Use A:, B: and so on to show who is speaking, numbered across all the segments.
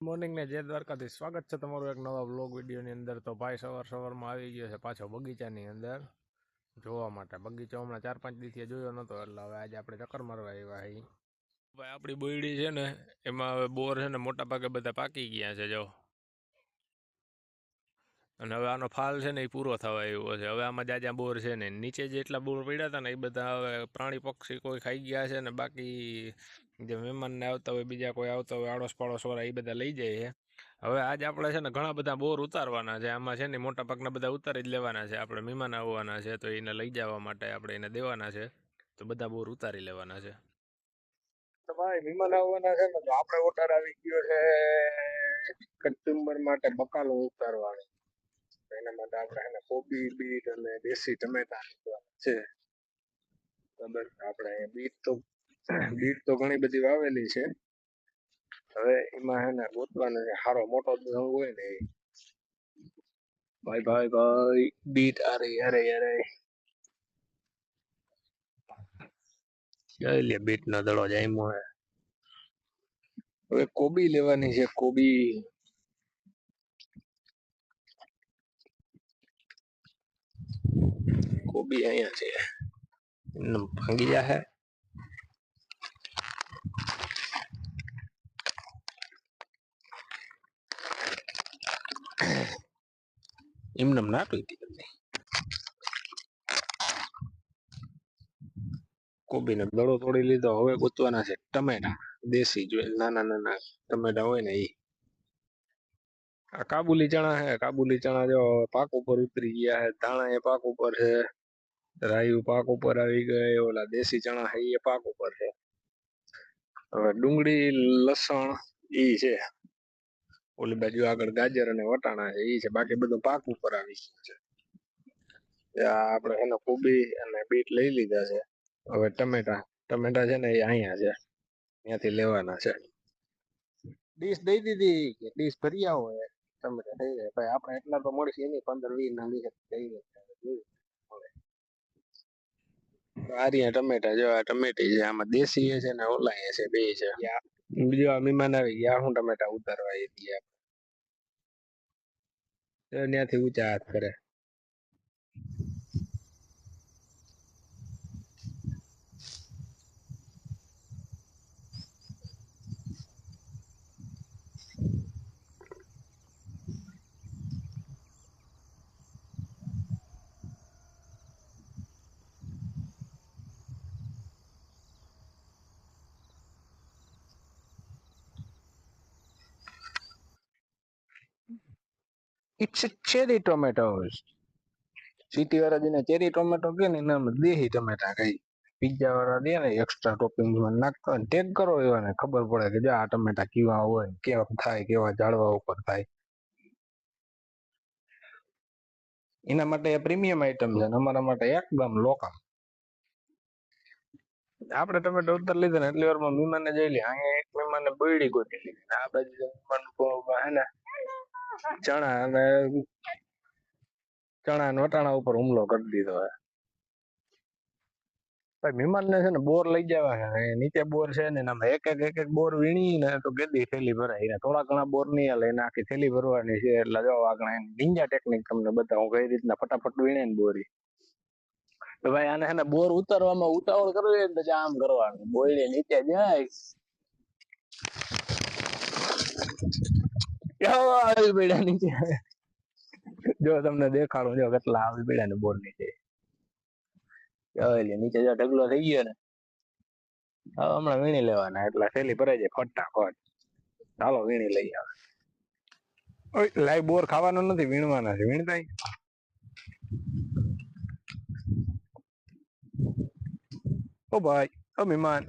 A: Morning ને જય દ્વારકાથી સ્વાગત છે તમારું એક નવા બ્લોગ વિડીયોની અંદર. તો ભાઈ સવાર સવારમાં આવી ગયો છે પાછો બગીચાની અંદર જોવા માટે. બગીચો હમણાં ચાર પાંચ દિવસથી જોયો નહોતો એટલે હવે આજે આપણે ચક્કર મારવા આવ્યા હી ભાઈ, આપણી બોયડી છે ને, એમાં હવે બોર છે ને મોટા ભાગે બધા પાકી ગયા છે, જો. અને હવે આનો ફાલ છે ને એ પૂરો થવા આવ્યો છે. હવે આમાં જાજા બોર છે ને, નીચે જેટલા બોર પડ્યા હતા ને, એ બધા હવે પ્રાણી પક્ષી કોઈ ખાઈ ગયા છે ને, બાકી જે મહેમાનને આવતા હોય, બીજા કોઈ આવતા હોય આડોશ પાડોશ વાળા એ બધા લઈ જાય છે. હવે આજ આપણે છે ને ઘણા બધા બોર ઉતારવાના છે. આમાં છે ને મોટા ભાગના બધા ઉતારી જ લેવાના છે. આપણે મહેમાન આવવાના છે તો એને લઈ જવા માટે આપણે એને દેવાના છે. તો બધા બોર ઉતારી લેવાના છે. તો ભાઈ, મહેમાન આવવાના છે ને આપણે ઓર્ડર આવી ગયો છે કચુંબર માટે બકાલો ઉતારવાનો. એના માટે આપણે એને કોબી બીટ અને દેશી ટમેટા છે. બરાબર આપણે બીટ તો બીટ તો ઘણી બધી વાવેલી છે. હવે એમાં એને ગોતવાનો સારો મોટો જંગ હોય ને ભાઈ ભાઈ ભાઈ બીટ અરે અરે અરે જઈ લે બીટ નો દડો જામ્યો હવે કોબી લેવાની છે કોબી. કોબી અહીંયા છે ભાંગી જા હે એમને ના પીતી હતી કોબીનો દડો તોડી લીધો હવે ગોતવાના છે ટમેટા દેશી જો નાના નાના ટમેટા હોય ને એ આ કાબુલી ચણા હે કાબુલી ચણા જો પાક ઉપર ઉતરી ગયા હે ધાણા એ પાક ઉપર છે રાયુ પાક ઉપર આવી ગઈ ઓલા દેશી ચણા હે, એ પાક ઉપર છે. હવે ડુંગળી, લસણ ઈ છે. ઓલી બાજુ આગળ ગાજર અને વટાણા છે ઈ છે. બાકી બધું પાક ઉપર આવી ગયું છે. આપણે એને કોબી અને બીટ લઈ લીધા છે. હવે ટમેટા ટમેટા છે ને એ અહીંયા છે. ત્યાંથી લેવાના છે. ડીશ દઈ દીધી કે ડીશ ભરી આવો ટમેટા થઈ જાય. ભાઈ, આપણે એટલા તો મળશે એની પંદર વીસ ના વીસ થઈ જાય. આ ટમેટા, જો આ ટમેટી છે, આમાં દેશી છે ને ઓલા છે, બે છે. બીજો આ મહેમાન આવી ગયા હું ટમેટા ઉતારવા એ ગયા ત્યાંથી ઊંચા હાથ કરે. It's a tomatoes. સિટી વાળા જેને ચેરી ટોમેટો કે ને એના દેહી ટમેટા કઈ પિઝા વાળા દે ને એક્સ્ટ્રા ટોપિંગ નાખતો ને ટેગ કરો એવાને. ખબર પડે કે જો આ ટમેટા કેવા હોય, કેવા થાય, કેવા જાળવા ઉપર થાય. એના માટે પ્રીમિયમ આઈટમ છે ને અમારા માટે એકદમ લોકલ આપણે ટમેટો ઉતર લીધા ને એટલી વારમાં મહેમાનને જઈ લે અહીંયા એક મહેમાનને બળી ગોતી લીધી આ બાજુ મહેમાન હે ને ચણા અને ચણા અને વટાણા ઉપર હુમલો કરી દીધો હે. ભાઈ મહેમાનને છે ને બોર લઈ જવા છે નીચે બોર છે ને આમ એક એક એક એક બોર વીણી ને તો ગેદી થેલી ભરાય. ને થોડા ઘણા બોર નહીં હાલે, એને આખી થેલી ભરવાની છે. એટલે જો આગળ નિંજા ટેકનિક તમને બતાવું કઈ રીતના ફટાફટ વીણે ને બોરી. તો ભાઈ, આને છે ને બોર ઉતારવામાં ઉતાવળ કરવી ને તો આમ કરવાનું. બોયડી નીચે જાય. કેવો આવી પડ્યા નીચે. જો તમને દેખાડું, જો કેટલા આવી પડ્યા ને બોર નીચે. નીચે જો ઢગલો થઈ ગયો ને. હવે હમણાં વીણી લેવાના, એટલે થેલી ભરાઈ જાય ફટાફટ. ચાલો વીણી લઈ આવે. લાઈ બોર ખાવાનો નથી, વીણવાના છે. વીણતા ઓ ભાઈ ઓ મહેમાન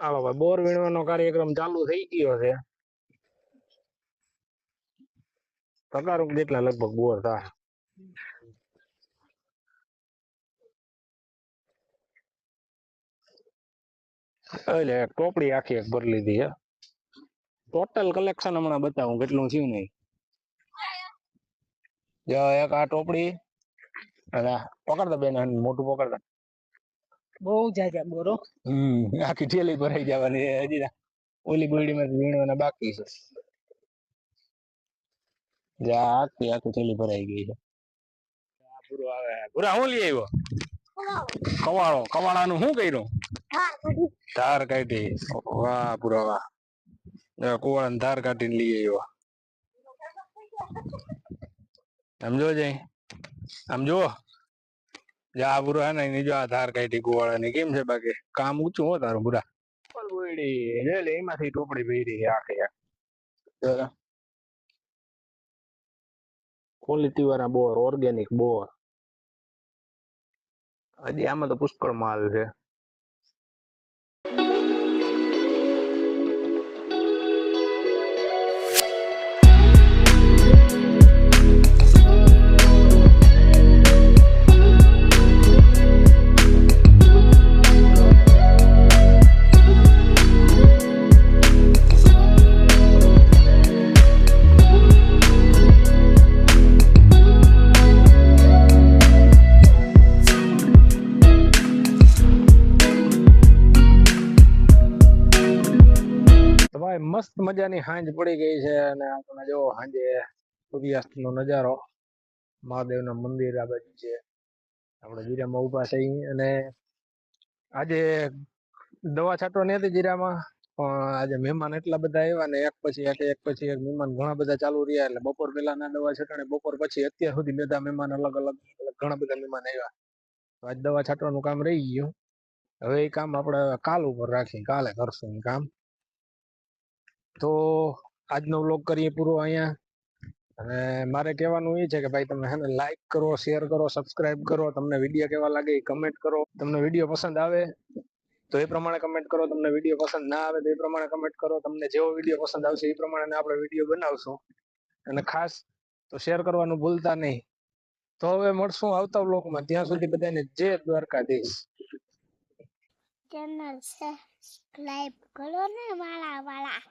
A: હાલો ભાઈ બોર વીણવાનો કાર્યક્રમ ચાલુ થઈ ગયો છે. પગાર જેટલા લગભગ બોર થાય. એટલે ટોપડી આખી એક ભરી લીધી ટોટલ કલેક્શન હમણાં બતાવું કેટલું થયું નહીં જો એક આ ટોપડી અને પકડતા બેન, મોટું પકડતા
B: બહુ જાજા બોરો
A: હમ આખી ઠેલી ભરાઈ જવાની હજી ના. ઓલી ગોળીમાં વીણવાના બાકી છે. જા આખી આખી ઠેલી ભરાઈ ગઈ છે. આ પૂરો આવે પૂરા હું લઈ આવ્યો? કવાળો કવાળાનું શું કર્યું? ધાર કાઢી. વાહ પૂરા વાહ. કુવાળાની ધાર કાઢીને લઈ આવ્યો. સમજો જઈ આમ જો જા આ પૂરો હે ને એની જો આ ધાર કાઢી કુવાળાની કેમ છે બાકી? કામ ઊંચું હો તારું પૂરા બોયડી લે લે એમાંથી ટોપડી પહેરી આખે ક્વોલિટી વાળા બોર ઓર્ગેનિક બોર. હજી આમાં તો પુષ્કળ માલ છે. મસ્ત મજાની હાંજ પડી ગઈ છે અને આપણે જો હાંજે સૂર્યાસ્ત નો નજારો, મહાદેવના મંદિર આ બાજુ છે. આપણે જીરામાં ઊભા થઈ અને આજે દવા છાંટવાની હતી જીરામાં, પણ આજે મહેમાન એટલા બધા આવ્યા ને એક પછી એક એક પછી એક મહેમાન ઘણા બધા ચાલુ રહ્યા એટલે બપોર પહેલા ના દવા છાંટણી બપોર પછી અત્યાર સુધી બધા મહેમાન અલગ અલગ ઘણા બધા મહેમાન આવ્યા. તો આજ દવા છાંટવાનું કામ રહી ગયું. હવે એ કામ આપણે કાલ ઉપર રાખી કાલે કરશું કામ. તો આજનો વ્લોગ કરીએ પૂરો અહીંયા. અને મારે કહેવાનું એ છે કે ભાઈ તમે હે લાઈક કરો શેર કરો સબસ્ક્રાઇબ કરો, તમને વીડિયો કેવા લાગે એ કમેન્ટ કરો. તમને વીડિયો પસંદ આવે તો એ પ્રમાણે કમેન્ટ કરો. તમને વીડિયો પસંદ ના આવે તો એ પ્રમાણે કમેન્ટ કરો. તમને જેવો વીડિયો પસંદ આવશે એ પ્રમાણે આપણે વીડિયો બનાવશું. અને ખાસ તો શેર કરવાનું ભૂલતા નહીં. તો હવે મળશું આવતા વ્લોગમાં ત્યાં સુધી બધાને જય દ્વારકાધીશ.
C: ચેનલ સબસ્ક્રાઇબ કરો ને વાળા વાળા.